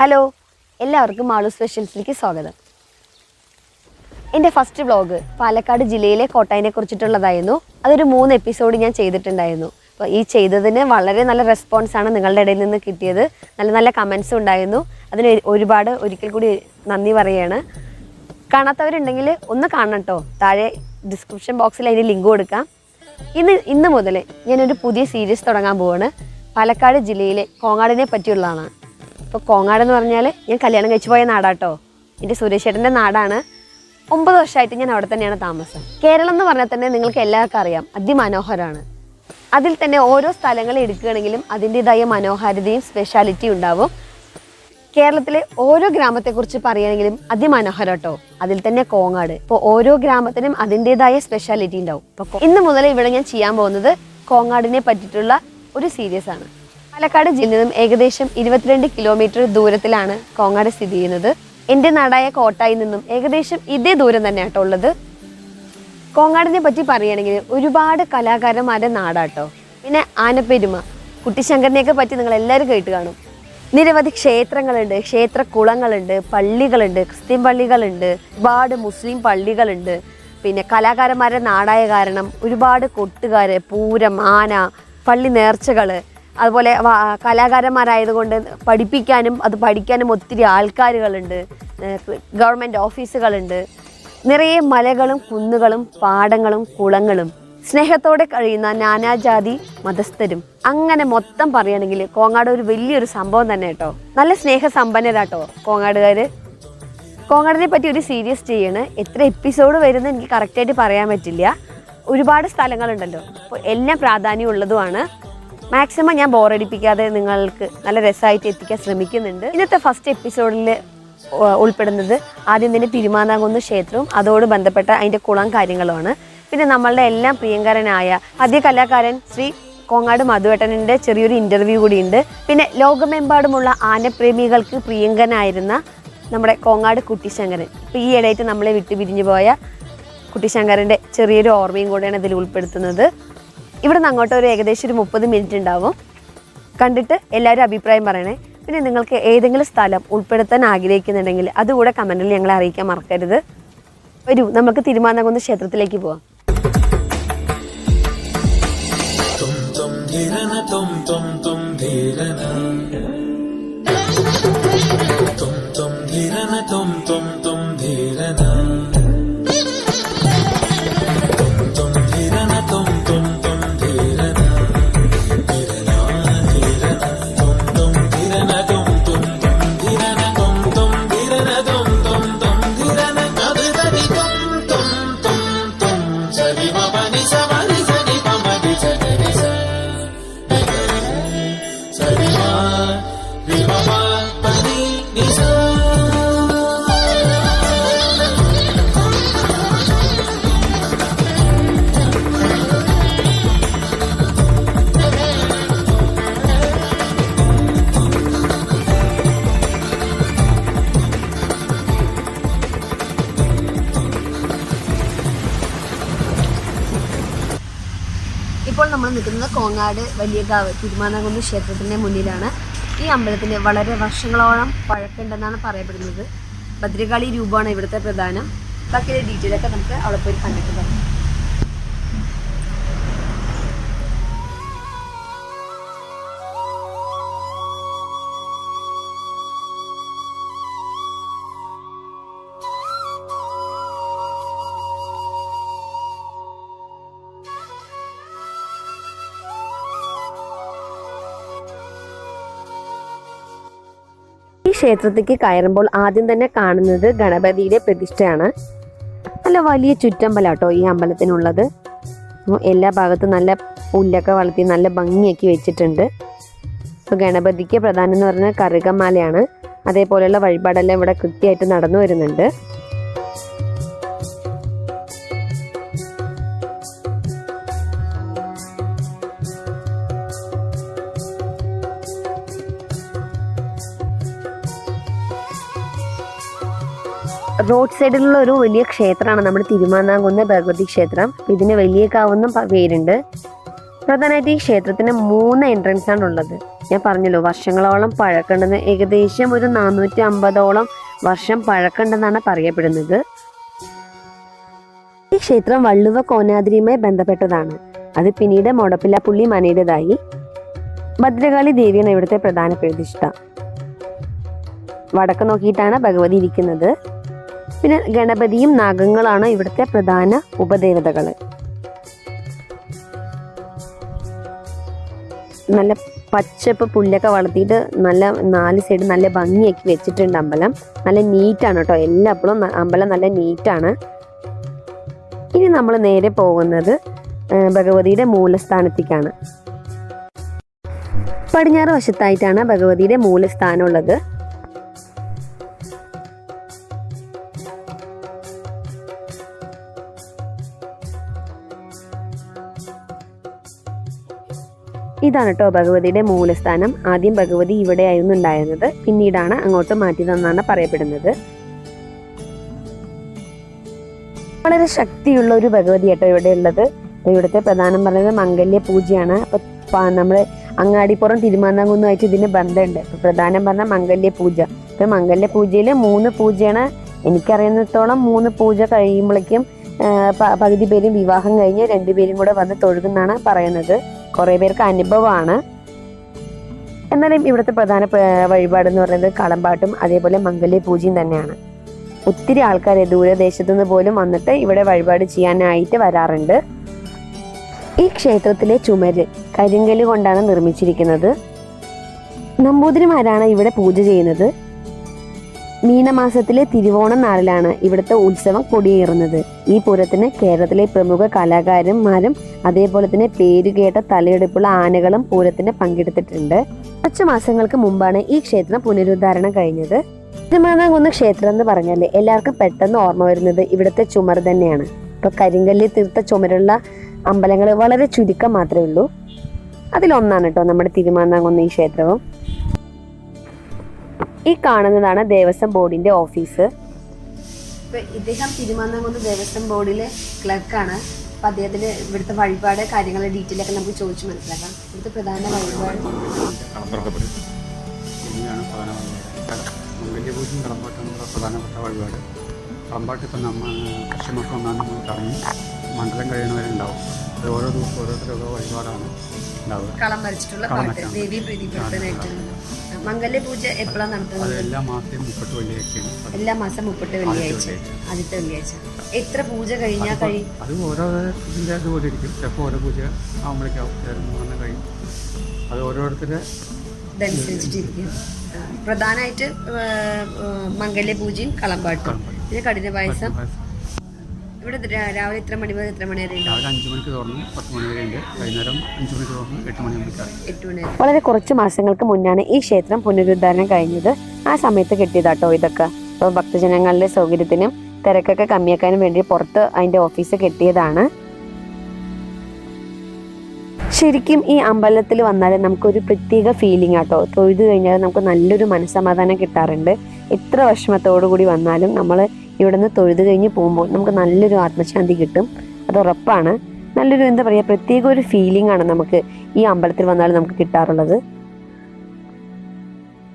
Hello എല്ലാവർക്കും മാളു സ്പെഷ്യൽസിലേക്ക് സ്വാഗതം. എന്റെ ഫസ്റ്റ് വ്ളോഗ് പാലക്കാട് ജില്ലയിലെ കോട്ടായിനെ കുറിച്ചിട്ടുള്ളതായിരുന്നു. അതൊരു മൂന്ന് എപ്പിസോഡ് ഞാൻ ചെയ്തിട്ടുണ്ടായിരുന്നു. അപ്പോൾ ഈ ചെയ്തതിന് വളരെ നല്ല റെസ്പോൺസാണ് നിങ്ങളുടെ ഇടയിൽ നിന്ന് കിട്ടിയത്. നല്ല നല്ല കമൻസും ഉണ്ടായിരുന്നു. അതിന് ഒരുപാട് ഒരിക്കൽ കൂടി നന്ദി പറയുകയാണ് കാണാത്തവരുണ്ടെങ്കിൽ ഒന്ന് കാണണം കേട്ടോ താഴെ ഡിസ്ക്രിപ്ഷൻ ബോക്സിൽ അതിന് ലിങ്ക് കൊടുക്കാം. ഇന്ന് ഇന്ന് മുതൽ ഞാനൊരു പുതിയ സീരീസ് തുടങ്ങാൻ പോവാണ്. പാലക്കാട് ജില്ലയിലെ കോങ്ങാടിനെ പറ്റിയുള്ളതാണ്. ഇപ്പോൾ കോങ്ങാട് എന്ന് പറഞ്ഞാൽ ഞാൻ കല്യാണം കഴിച്ചു പോയ നാടാട്ടോ. എന്റെ സുരേഷ് ചേട്ടന്റെ നാടാണ്. ഒമ്പത് വർഷമായിട്ട് ഞാൻ അവിടെ തന്നെയാണ് താമസം. കേരളം എന്ന് പറഞ്ഞാൽ തന്നെ നിങ്ങൾക്ക് എല്ലാവർക്കും അറിയാം അതിമനോഹരമാണ്. അതിൽ തന്നെ ഓരോ സ്ഥലങ്ങൾ എടുക്കുകയാണെങ്കിലും അതിന്റെതായ മനോഹാരിതയും സ്പെഷ്യാലിറ്റിയും ഉണ്ടാവും. കേരളത്തിലെ ഓരോ ഗ്രാമത്തെക്കുറിച്ച് പറയുകയാണെങ്കിലും അതിമനോഹരം കേട്ടോ അതിൽ തന്നെ കോങ്ങാട്. ഇപ്പോൾ ഓരോ ഗ്രാമത്തിനും അതിന്റെതായ സ്പെഷ്യാലിറ്റി ഉണ്ടാവും. ഇപ്പോൾ ഇന്ന് മുതൽ ഇവിടെ ഞാൻ ചെയ്യാൻ പോകുന്നത് കോങ്ങാടിനെ പറ്റിയിട്ടുള്ള ഒരു സീരീസ് ആണ്. പാലക്കാട് ജില്ലയിൽ നിന്നും ഏകദേശം ഇരുപത്തിരണ്ട് കിലോമീറ്റർ ദൂരത്തിലാണ് കോങ്ങാട് സ്ഥിതി ചെയ്യുന്നത്. എന്റെ നാടായ കോട്ടായിൽ നിന്നും ഏകദേശം ഇതേ ദൂരം തന്നെ ആട്ടോ ഉള്ളത്. കോങ്ങാടിനെ പറ്റി പറയുകയാണെങ്കിൽ ഒരുപാട് കലാകാരന്മാരുടെ നാടാട്ടോ. പിന്നെ ആനപ്പെരുമ കുട്ടിശങ്കരനെയൊക്കെ പറ്റി നിങ്ങൾ എല്ലാവരും കേട്ട് കാണും. നിരവധി ക്ഷേത്രങ്ങളുണ്ട് ക്ഷേത്ര കുളങ്ങളുണ്ട് പള്ളികളുണ്ട് ക്രിസ്ത്യൻ പള്ളികളുണ്ട് ഒരുപാട് മുസ്ലിം പള്ളികളുണ്ട്. പിന്നെ കലാകാരന്മാരുടെ നാടായ കാരണം ഒരുപാട് കൊട്ടുകാർ പൂരം ആന പള്ളി നേർച്ചകൾ അതുപോലെ കലാകാരന്മാരായതുകൊണ്ട് പഠിപ്പിക്കാനും അത് പഠിക്കാനും ഒത്തിരി ആൾക്കാരുകളുണ്ട്. ഗവൺമെന്റ് ഓഫീസുകളുണ്ട്. നിറയെ മലകളും കുന്നുകളും പാടങ്ങളും കുളങ്ങളും. സ്നേഹത്തോടെ കഴിയുന്ന നാനാജാതി മതസ്ഥരും. അങ്ങനെ മൊത്തം പറയുകയാണെങ്കിൽ കോങ്ങാട് ഒരു വലിയൊരു സംഭവം തന്നെ കേട്ടോ. നല്ല സ്നേഹസമ്പന്നരാട്ടോ കോങ്ങാടുകാർ കോങ്ങാടിനെ പറ്റി ഒരു സീരീസ് ചെയ്യണ്. എത്ര എപ്പിസോഡ് വരുന്ന എനിക്ക് കറക്റ്റായിട്ട് പറയാൻ പറ്റില്ല. ഒരുപാട് സ്ഥലങ്ങളുണ്ടല്ലോ. അപ്പോൾ എല്ലാം പ്രാധാന്യം ഉള്ളതുമാണ്. മാക്സിമം ഞാൻ ബോറടിപ്പിക്കാതെ നിങ്ങൾക്ക് നല്ല രസമായിട്ട് എത്തിക്കാൻ ശ്രമിക്കുന്നുണ്ട്. ഇന്നത്തെ ഫസ്റ്റ് എപ്പിസോഡിൽ ഉൾപ്പെടുന്നത് ആദ്യം തന്നെ തിരുമാനാകുന്ന ക്ഷേത്രവും അതോട് ബന്ധപ്പെട്ട അതിന്റെ കുളം കാര്യങ്ങളുമാണ്. പിന്നെ നമ്മളുടെ എല്ലാം പ്രിയങ്കരനായ ആദ്യ കലാകാരൻ ശ്രീ കോങ്ങാട് മധുവേട്ടനിന്റെ ചെറിയൊരു ഇന്റർവ്യൂ കൂടിയുണ്ട്. പിന്നെ ലോകമെമ്പാടുമുള്ള ആനപ്രേമികൾക്ക് പ്രിയങ്കനായിരുന്ന നമ്മുടെ കോങ്ങാട് കുട്ടിശങ്കരൻ. ഇപ്പോൾ ഈ ഇടയായിട്ട് നമ്മളെ വിട്ടുപിരിഞ്ഞു പോയ കുട്ടിശങ്കരന്റെ ചെറിയൊരു ഓർമ്മയും കൂടെയാണ് ഇതിൽ ഉൾപ്പെടുത്തുന്നത്. ഇവിടെ നിന്ന് അങ്ങോട്ട് ഒരു ഏകദേശം ഒരു മുപ്പത് മിനിറ്റ് ഉണ്ടാവും. കണ്ടിട്ട് എല്ലാവരും അഭിപ്രായം പറയണേ. പിന്നെ നിങ്ങൾക്ക് ഏതെങ്കിലും സ്ഥലം ഉൾപ്പെടുത്താൻ ആഗ്രഹിക്കുന്നുണ്ടെങ്കിൽ അതുകൂടെ കമന്റിൽ ഞങ്ങളെ അറിയിക്കാൻ മറക്കരുത്. വരൂ നമുക്ക് തിരുമാനകുന്ന് ക്ഷേത്രത്തിലേക്ക് പോവാം. tum തും തും tum ഇപ്പോൾ നമ്മൾ നിൽക്കുന്നത് കോങ്ങാട് വലിയകാവ് തിരുമാനകുന്ന് ക്ഷേത്രത്തിന്റെ മുന്നിലാണ്. ഈ അമ്പലത്തിന് വളരെ വർഷങ്ങളോളം പഴക്കമുണ്ടെന്നാണ് പറയപ്പെടുന്നത്. ഭദ്രകാളി രൂപമാണ് ഇവിടുത്തെ പ്രധാനം. ബാക്കിയുള്ള ഡീറ്റെയിൽ ഒക്കെ നമുക്ക് അവിടെ പോയി കണ്ടിട്ട് പറയാം ക്ഷേത്രത്തിലേക്ക് കയറുമ്പോൾ ആദ്യം തന്നെ കാണുന്നത് ഗണപതിയുടെ പ്രതിഷ്ഠയാണ്. നല്ല വലിയ ചുറ്റമ്പലാട്ടോ ഈ അമ്പലത്തിനുള്ളത്. എല്ലാ ഭാഗത്തും നല്ല പുല്ലൊക്കെ വളർത്തി നല്ല ഭംഗിയാക്കി വെച്ചിട്ടുണ്ട്. അപ്പോൾ ഗണപതിക്ക് പ്രധാനം എന്ന് പറഞ്ഞാൽ കറുകമാലയാണ്. അതേപോലെയുള്ള വഴിപാടെല്ലാം ഇവിടെ കൃത്യമായിട്ട് നടന്നു വരുന്നുണ്ട്. റോഡ് സൈഡിലുള്ള ഒരു വലിയ ക്ഷേത്രമാണ് നമ്മുടെ തിരുമാന്താംകുന്ന് ഭഗവതി ക്ഷേത്രം. ഇതിന് വലിയ കാവെന്നും പ- പേരുണ്ട്. പ്രധാനമായിട്ട് ഈ ക്ഷേത്രത്തിന് മൂന്ന് എൻട്രൻസ് ആണ് ഉള്ളത്. ഞാൻ പറഞ്ഞല്ലോ വർഷങ്ങളോളം പഴക്കണ്ടെന്ന്. ഏകദേശം ഒരു നാനൂറ്റി അമ്പതോളം വർഷം പഴക്കണ്ടെന്നാണ് പറയപ്പെടുന്നത്. ഈ ക്ഷേത്രം വള്ളുവ കോനാദ്രിയുമായി ബന്ധപ്പെട്ടതാണ്. അത് പിന്നീട് മൊടപ്പില്ല പുള്ളി മനയുടേതായി. ഭദ്രകാളി ദേവിയാണ് ഇവിടുത്തെ പ്രധാന പ്രതിഷ്ഠ. വടക്ക് നോക്കിയിട്ടാണ് ഭഗവതി ഇരിക്കുന്നത്. പിന്നെ ഗണപതിയും നാഗങ്ങളാണ് ഇവിടുത്തെ പ്രധാന ഉപദേവതകൾ. നല്ല പച്ചപ്പ് പുല്ലൊക്കെ വളർത്തിയിട്ട് നല്ല നാല് സൈഡ് നല്ല ഭംഗിയാക്കി വെച്ചിട്ടുണ്ട് അമ്പലം. നല്ല നീറ്റാണ് കേട്ടോ. എല്ലാപ്പോഴും അമ്പലം നല്ല നീറ്റാണ്. ഇനി നമ്മൾ നേരെ പോകുന്നത് ഭഗവതിയുടെ മൂലസ്ഥാനത്തേക്കാണ്. പടിഞ്ഞാറ് വശത്തായിട്ടാണ് ഭഗവതിയുടെ മൂലസ്ഥാനം ഇതാണ് കേട്ടോ ഭഗവതിയുടെ മൂലസ്ഥാനം. ആദ്യം ഭഗവതി ഇവിടെയായിരുന്നു ഉണ്ടായിരുന്നത്. പിന്നീടാണ് അങ്ങോട്ട് മാറ്റിയതെന്നാണ് പറയപ്പെടുന്നത്. വളരെ ശക്തിയുള്ള ഒരു ഭഗവതി കേട്ടോ ഇവിടെ ഉള്ളത്. ഇവിടുത്തെ പ്രധാനം പറയുന്നത് മംഗല്യ പൂജയാണ്. അപ്പൊ നമ്മൾ അങ്ങാടിപ്പുറം തിരുമാന്താംകുന്നുമായിട്ട് ഇതിന് ബന്ധമുണ്ട്. അപ്പൊ പ്രധാനം പറഞ്ഞ മംഗല്യ പൂജ. ഇപ്പൊ മംഗല്യ പൂജയിൽ മൂന്ന് പൂജയാണ്. എനിക്കറിയുന്നിടത്തോളം മൂന്ന് പൂജ കഴിയുമ്പോഴേക്കും പകുതി പേരും വിവാഹം കഴിഞ്ഞ് രണ്ടുപേരും കൂടെ വന്ന് തൊഴുകുന്നാണ് പറയുന്നത്. കുറെ പേർക്ക് അനുഭവമാണ്. എന്നാലും ഇവിടുത്തെ പ്രധാന വഴിപാട് എന്ന് പറയുന്നത് കളമ്പാട്ടും അതേപോലെ മംഗല്യ പൂജയും തന്നെയാണ്. ഒത്തിരി ആൾക്കാർ ദൂരദേശത്തു നിന്ന് പോലും വന്നിട്ട് ഇവിടെ വഴിപാട് ചെയ്യാനായിട്ട് വരാറുണ്ട്. ഈ ക്ഷേത്രത്തിലെ ചുമര് കരിങ്കൽ കൊണ്ടാണ് നിർമ്മിച്ചിരിക്കുന്നത്. നമ്പൂതിരിമാരാണ് ഇവിടെ പൂജ ചെയ്യുന്നത്. മീനമാസത്തിലെ തിരുവോണം നാളിലാണ് ഇവിടുത്തെ ഉത്സവം കൊടിയേറുന്നത്. ഈ പൂരത്തിന് കേരളത്തിലെ പ്രമുഖ കലാകാരന്മാരും അതേപോലെ തന്നെ പേരുകേട്ട തലയെടുപ്പുള്ള ആനകളും പൂരത്തിന് പങ്കെടുത്തിട്ടുണ്ട്. കുറച്ച് മാസങ്ങൾക്ക് മുമ്പാണ് ഈ ക്ഷേത്രം പുനരുദ്ധാരണം കഴിഞ്ഞത്. തിരുമാനാകുന്ന ക്ഷേത്രം എന്ന് പറഞ്ഞാൽ എല്ലാവർക്കും പെട്ടെന്ന് ഓർമ്മ വരുന്നത് ഇവിടുത്തെ ചുമർ തന്നെയാണ്. ഇപ്പൊ കരിങ്കല്ലിൽ തീർത്ത ചുമരുള്ള അമ്പലങ്ങൾ വളരെ ചുരുക്കം മാത്രമേ ഉള്ളൂ. അതിലൊന്നാണ് കേട്ടോ നമ്മുടെ തിരുമാനാകുന്ന ഈ ക്ഷേത്രവും. ഈ കാണുന്നതാണ് ദേവസ്വം ബോർഡിന്റെ ഓഫീസ്. ഇദ്ദേഹം തിരുവനന്തപുരം ദേവസ്വം ബോർഡിലെ ക്ലർക്കാണ്. അപ്പൊ അദ്ദേഹത്തിന് ഇവിടുത്തെ വഴിപാട് കാര്യങ്ങളുടെ ഡീറ്റെയിൽ ഒക്കെ നമുക്ക് ചോദിച്ചു മനസ്സിലാക്കാം. ഇവിടുത്തെ പ്രധാന വഴിപാട്. കളമ്പറക്കപ്പെടും ഇനിയാണ് പ്രധാന വഴിപാട് മംഗല്യ പൂജയും കളമ്പാട്ടും നമ്മുടെ പ്രധാനപ്പെട്ട വഴിപാട് കളമ്പാട്ട് ഇപ്പം നമ്മൾ കൃഷിമൊക്കെ ഒന്നാം നമ്മൾ തുടങ്ങി മണ്ഡലം കഴിയണവരെ ഉണ്ടാവും അത് ഓരോ ദിവസം ഓരോരുത്തരും ഓരോ വഴിപാടാണ് ഉണ്ടാവുക കളം വരച്ചിട്ടുള്ള. ദേവി പ്രീതിപ്പെടുത്താനായിട്ടുള്ളത് മംഗല്യ പൂജ എപ്പോഴാണ് നടത്തുന്നത്? എല്ലാ മാസം മുപ്പത് വെള്ളിയാഴ്ച എല്ലാ മാസം മുപ്പട്ട് വെള്ളിയാഴ്ച. വെള്ളിയാഴ്ച. ആദ്യത്തെ വെള്ളിയാഴ്ച. എത്ര പൂജ കഴിഞ്ഞാൽ കഴിയും അത് ഓരോ ഇതിന്റെ അതുപോലെ ഇരിക്കും. ചിലപ്പോൾ ഓരോ പൂജ ആവുമ്പോഴേക്കും ചിലപ്പോൾ വന്ന് കഴിയും. അത് ഓരോരുത്തരുടെ ഇതനുസരിച്ചിട്ടിരിക്കും. പ്രധാനമായിട്ട് മംഗല്യ പൂജയും കളമ്പാട്ടും കളമ്പാട്ടും. പിന്നെ കഠിന പായസം. ഇവിടെ രാവിലെ എത്ര മണി മുതൽ എത്ര മണി വരെ രാവിലെ അഞ്ച് മണിക്ക് തുറന്ന് പത്ത് മണി വരെ ഉണ്ട്. വൈകുന്നേരം അഞ്ച് മണിക്ക് തുറന്ന് എട്ട് മണിയാകുമ്പോഴേക്കാണ് എട്ട് മണി വരെ. വളരെ കുറച്ച് മാസങ്ങൾക്ക് മുന്നാണ് ഈ ക്ഷേത്രം പുനരുദ്ധാരണം കഴിഞ്ഞത്. ആ സമയത്ത് കെട്ടിയതാട്ടോ ഇതൊക്കെ. അപ്പോൾ ഭക്തജനങ്ങളുടെ സൗകര്യത്തിനും തിരക്കൊക്കെ കമ്മിയാക്കാനും വേണ്ടി പുറത്ത് അതിന്റെ ഓഫീസ് കെട്ടിയതാണ്. ശരിക്കും ഈ അമ്പലത്തിൽ വന്നാൽ നമുക്കൊരു പ്രത്യേക ഫീലിംഗ് ആട്ടോ. തൊഴുതു കഴിഞ്ഞാൽ നമുക്ക് നല്ലൊരു മനസ്സമാധാനം കിട്ടാറുണ്ട്. എത്ര വിഷമത്തോടു കൂടി വന്നാലും നമ്മൾ ഇവിടുന്ന് തൊഴുത് കഴിഞ്ഞ് പോകുമ്പോൾ നമുക്ക് നല്ലൊരു ആത്മശാന്തി കിട്ടും. അത് ഉറപ്പാണ്. നല്ലൊരു എന്താ പറയുക പ്രത്യേക ഒരു ഫീലിംഗ് ആണ് നമുക്ക് ഈ അമ്പലത്തിൽ വന്നാൽ നമുക്ക് കിട്ടാറുള്ളത്.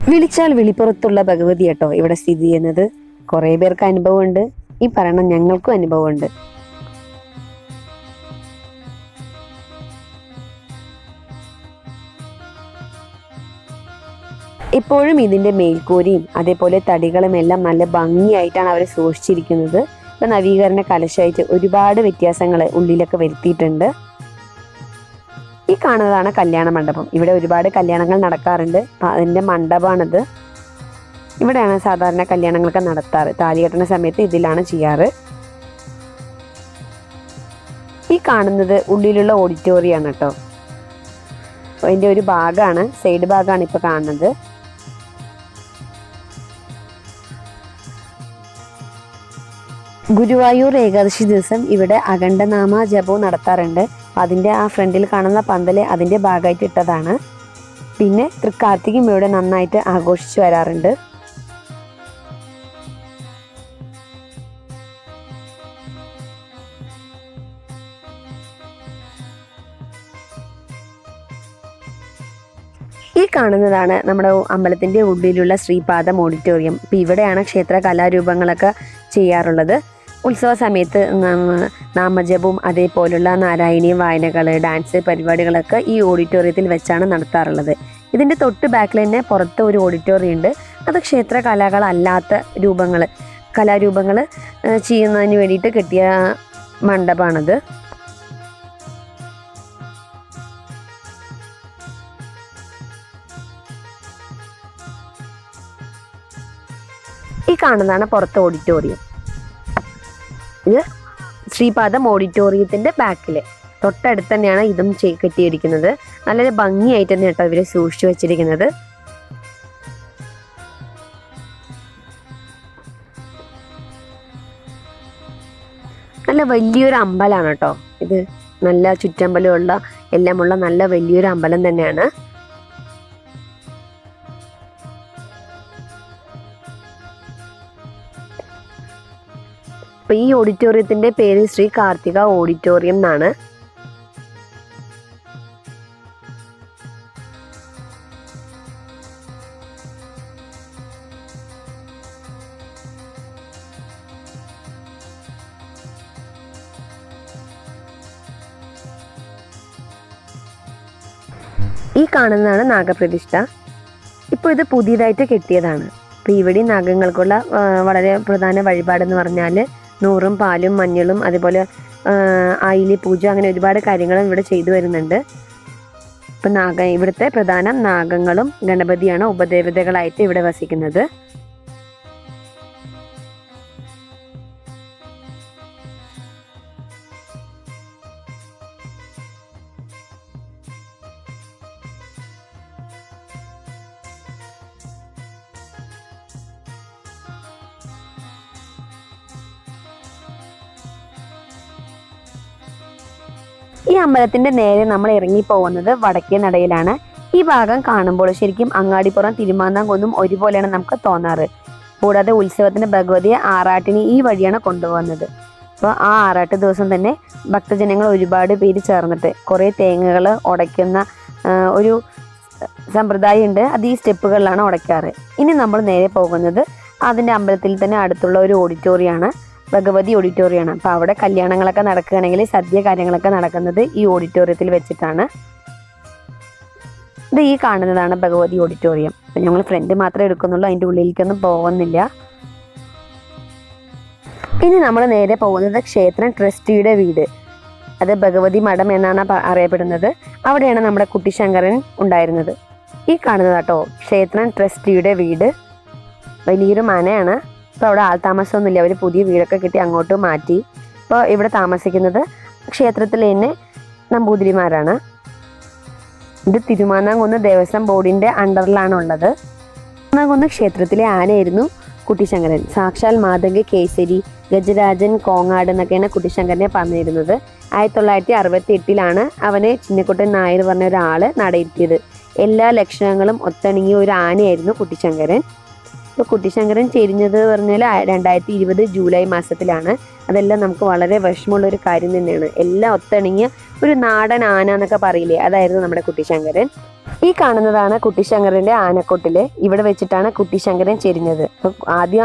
വിളിച്ചാൽ വിളിപ്പുറത്തുള്ള ഭഗവതി കേട്ടോ ഇവിടെ സ്ഥിതി ചെയ്യുന്നത്. കുറേ പേർക്ക് അനുഭവമുണ്ട്. ഈ പറയണ ഞങ്ങൾക്കും അനുഭവമുണ്ട്. ഇപ്പോഴും ഇതിന്റെ മേൽക്കൂരയും അതേപോലെ തടികളും എല്ലാം നല്ല ഭംഗിയായിട്ടാണ് അവർ സൂക്ഷിച്ചിരിക്കുന്നത്. ഇപ്പം നവീകരണ കലശമായിട്ട് ഒരുപാട് വ്യത്യാസങ്ങൾ ഉള്ളിലൊക്കെ വരുത്തിയിട്ടുണ്ട്. ഈ കാണുന്നതാണ് കല്യാണ മണ്ഡപം. ഇവിടെ ഒരുപാട് കല്യാണങ്ങൾ നടക്കാറുണ്ട്. അതിന്റെ മണ്ഡപമാണിത്. ഇവിടെയാണ് സാധാരണ കല്യാണങ്ങളൊക്കെ നടത്താറ്. താലി കെട്ടുന്ന സമയത്ത് ഇതിലാണ് ചെയ്യാറ്. ഈ കാണുന്നത് ഉള്ളിലുള്ള ഓഡിറ്റോറിയമാണ് കേട്ടോ. അതിന്റെ ഒരു ഭാഗമാണ് സൈഡ് ഭാഗമാണ് ഇപ്പോൾ കാണുന്നത്. ഗുരുവായൂർ ഏകാദശി ദിവസം ഇവിടെ അഖണ്ഡനാമ ജപവും നടത്താറുണ്ട്. അതിന്റെ ആ ഫ്രണ്ടിൽ കാണുന്ന പന്തൽ അതിന്റെ ഭാഗമായിട്ട് ഇട്ടതാണ്. പിന്നെ തൃക്കാർത്തികം ഇവിടെ നന്നായിട്ട് ആഘോഷിച്ചു വരാറുണ്ട്. ഈ കാണുന്നതാണ് നമ്മുടെ അമ്പലത്തിന്റെ ഉള്ളിലുള്ള ശ്രീപാദം ഓഡിറ്റോറിയം. ഇപ്പം ഇവിടെയാണ് ക്ഷേത്ര കലാരൂപങ്ങളൊക്കെ ചെയ്യാറുള്ളത്. ഉത്സവ സമയത്ത് നാമജപവും അതേപോലുള്ള നാരായണീയ വായനകൾ ഡാൻസ് പരിപാടികളൊക്കെ ഈ ഓഡിറ്റോറിയത്തിൽ വെച്ചാണ് നടത്താറുള്ളത്. ഇതിന്റെ തൊട്ട് ബാക്കിൽ തന്നെ പുറത്ത് ഒരു ഓഡിറ്റോറിയം ഉണ്ട്. അത് ക്ഷേത്ര കലകളല്ലാത്ത രൂപങ്ങൾ കലാരൂപങ്ങൾ ചെയ്യുന്നതിന് വേണ്ടിയിട്ട് കിട്ടിയ മണ്ഡപമാണത്. ഈ കാണുന്നതാണ് പുറത്തെ ഓഡിറ്റോറിയം. ശ്രീപാദം ഓഡിറ്റോറിയത്തിന്റെ ബാക്കിൽ തൊട്ടടുത്ത് തന്നെയാണ് ഇതും കെട്ടിയിരിക്കുന്നത്. നല്ലൊരു ഭംഗിയായിട്ട് തന്നെ കേട്ടോ ഇവർ സൂക്ഷിച്ചു വെച്ചിരിക്കുന്നത്. നല്ല വലിയൊരു അമ്പലമാണ് കേട്ടോ ഇത്. നല്ല ചുറ്റമ്പലമുള്ള എല്ലാമുള്ള നല്ല വലിയൊരു അമ്പലം തന്നെയാണ്. അപ്പൊ ഈ ഓഡിറ്റോറിയത്തിന്റെ പേര് ശ്രീ കാർത്തിക ഓഡിറ്റോറിയം എന്നാണ്. ഈ കാണുന്നതാണ് നാഗപ്രതിഷ്ഠ. ഇപ്പോൾ ഇത് പുതിയതായിട്ട് കെട്ടിയതാണ്. അപ്പോൾ ഇവിടെ നാഗങ്ങൾക്കുള്ള വളരെ പ്രധാന വഴിപാടെന്ന് പറഞ്ഞാൽ നൂറും പാലും മഞ്ഞളും അതുപോലെ ആയിലി പൂജ അങ്ങനെ ഒരുപാട് കാര്യങ്ങൾ ഇവിടെ ചെയ്തു വരുന്നുണ്ട്. ഇപ്പം നാഗ ഇവിടുത്തെ പ്രധാന നാഗങ്ങളും ഗണപതിയാണ് ഉപദേവതകളായിട്ട് ഇവിടെ വസിക്കുന്നത്. ഈ അമ്പലത്തിന്റെ നേരെ നമ്മൾ ഇറങ്ങി പോകുന്നത് വടക്കേ നടയിലാണ്. ഈ ഭാഗം കാണുമ്പോൾ ശരിക്കും അങ്ങാടിപ്പുറം തിരുമാന്താംകുന്നും ഒരുപോലെയാണ് നമുക്ക് തോന്നാറ്. കൂടാതെ ഉത്സവത്തിന്റെ ഭഗവതിയെ ആറാട്ടിന് ഈ വഴിയാണ് കൊണ്ടുപോകുന്നത്. അപ്പോൾ ആ ആറാട്ട് ദിവസം തന്നെ ഭക്തജനങ്ങൾ ഒരുപാട് പേര് ചേർന്നിട്ട് കുറേ തേങ്ങകൾ ഉടയ്ക്കുന്ന ഒരു സമ്പ്രദായം ഉണ്ട് അത് ഈ സ്റ്റെപ്പുകളിലാണ് ഉടയ്ക്കാറ്. ഇനി നമ്മൾ നേരെ പോകുന്നത് അതിന്റെ അമ്പലത്തിൽ തന്നെ അടുത്തുള്ള ഒരു ഓഡിറ്റോറിയമാണ്. ഭഗവതി ഓഡിറ്റോറിയമാണ് അപ്പോൾ അവിടെ കല്യാണങ്ങളൊക്കെ നടക്കുകയാണെങ്കിൽ സദ്യ കാര്യങ്ങളൊക്കെ നടക്കുന്നത് ഈ ഓഡിറ്റോറിയത്തിൽ വെച്ചിട്ടാണ്. ഇത് ഈ കാണുന്നതാണ് ഭഗവതി ഓഡിറ്റോറിയം അപ്പം ഞങ്ങൾ ഫ്രണ്ട് മാത്രമേ എടുക്കുന്നുള്ളൂ അതിന്റെ ഉള്ളിലേക്കൊന്നും പോകുന്നില്ല. ഇനി നമ്മൾ നേരെ പോകുന്നത് ക്ഷേത്രം ട്രസ്റ്റിയുടെ വീട്. അത് ഭഗവതി മഠം എന്നാണ് അറിയപ്പെടുന്നത്. അവിടെയാണ് നമ്മുടെ കുട്ടിശങ്കരൻ ഉണ്ടായിരുന്നത്. ഈ കാണുന്നതാട്ടോ ക്ഷേത്രം ട്രസ്റ്റിയുടെ വീട്. വലിയൊരു മനയാണ്. ഇപ്പോൾ അവിടെ ആൾതാമസമൊന്നുമില്ല അവർ പുതിയ വീടൊക്കെ കിട്ടി അങ്ങോട്ട് മാറ്റി. ഇപ്പോൾ ഇവിടെ താമസിക്കുന്നത് ക്ഷേത്രത്തിൽ തന്നെ നമ്പൂതിരിമാരാണ്. ഇത് തിരുമാന്നാംകുന്ന് ദേവസ്വം ബോർഡിന്റെ അണ്ടറിലാണ് ഉള്ളത് തിരുമാന്നാംകുന്ന് ക്ഷേത്രത്തിലെ ആനയായിരുന്നു കുട്ടിശങ്കരൻ. സാക്ഷാൽ മാതംഗ കേസരി ഗജരാജൻ കോങ്ങാട് എന്നൊക്കെയാണ് കുട്ടിശങ്കരനെ പറഞ്ഞിരുന്നത്. ആയിരത്തി തൊള്ളായിരത്തി അറുപത്തി എട്ടിലാണ് അവനെ ചിന്നക്കുട്ടൻ നായർ പറഞ്ഞ ഒരാൾ നടയിരുത്തിയത്. എല്ലാ ലക്ഷണങ്ങളും ഒത്തണങ്ങിയ ഒരു ആനയായിരുന്നു കുട്ടിശങ്കരൻ. ഇപ്പോൾ കുട്ടിശങ്കരൻ ചെരിഞ്ഞത് പറഞ്ഞാൽ രണ്ടായിരത്തി ഇരുപത് ജൂലൈ മാസത്തിലാണ്. അതെല്ലാം നമുക്ക് വളരെ വിഷമമുള്ള ഒരു കാര്യം തന്നെയാണ്. എല്ലാം ഒത്തിണങ്ങിയ ഒരു നാടൻ ആന എന്നൊക്കെ പറയില്ലേ? അതായിരുന്നു നമ്മുടെ കുട്ടിശങ്കരൻ. ഈ കാണുന്നതാണ് കുട്ടിശങ്കരന്റെ ആനക്കൊട്ടിൽ. ഇവിടെ വെച്ചിട്ടാണ് കുട്ടിശങ്കരൻ ചെരിഞ്ഞത്. ആദ്യം